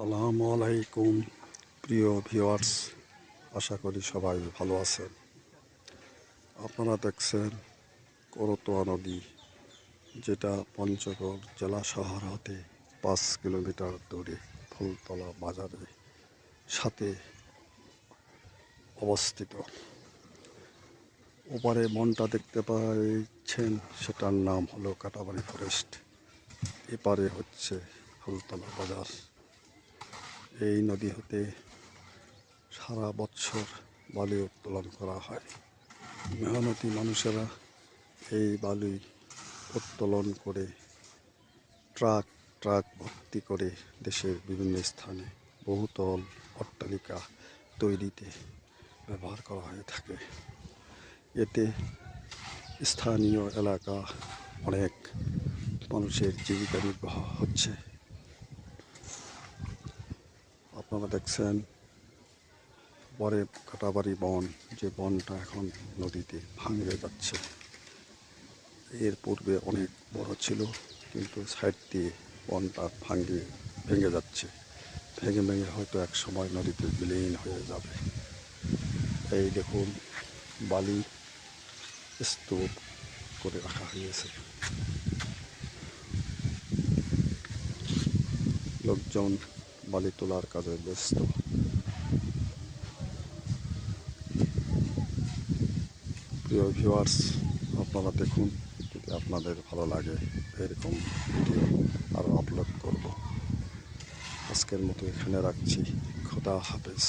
সালামু আলাইকুম, প্রিয় ভিওয়ার্স আশা করি সবাই ভালো আছেন। আপনারা দেখছেন করতোয়া নদী, যেটা পঞ্চগড় জেলা শহর হতে পাঁচ কিলোমিটার দূরে ফুলতলা বাজারের সাথে অবস্থিত। ওপারে মনটা দেখতে পাচ্ছেন, সেটার নাম হলো কাটাবাড়ি ফরেস্ট। এপারে হচ্ছে ফুলতলা বাজার। এই নদী হতে সারা বছর বালি উত্তোলন করা হয়। মেহনতি মানুষেরা এই বালি উত্তোলন করে ট্রাক ট্রাক ভর্তি করে দেশের বিভিন্ন স্থানে বহুতল অট্টালিকা তৈরিতে ব্যবহার করা হয়ে থাকে। এতে স্থানীয় এলাকা অনেক মানুষের জীবিকা নির্বাহ হচ্ছে। আপনারা দেখছেন পরে কাটাবাড়ি বন, যে বনটা এখন নদীতে ভাঙে যাচ্ছে। এর পূর্বে অনেক বড় ছিল, কিন্তু সাইড দিয়ে বনটা ভাঙে ভেঙে যাচ্ছে। ভেঙে ভেঙে হয়তো এক সময় নদীতে বিলীন হয়ে যাবে। এই দেখুন, বালি স্তূপ করে রাখা হয়েছে। লোকজন বালি তোলার কাজে ব্যস্ত প্রিয় ভিউয়ার্স আপনারা দেখুন যদি আপনাদের ভালো লাগে এরকম ভিডিও আরও আপলোড করব আজকের মতো এখানে রাখছি খোদা হাফেজ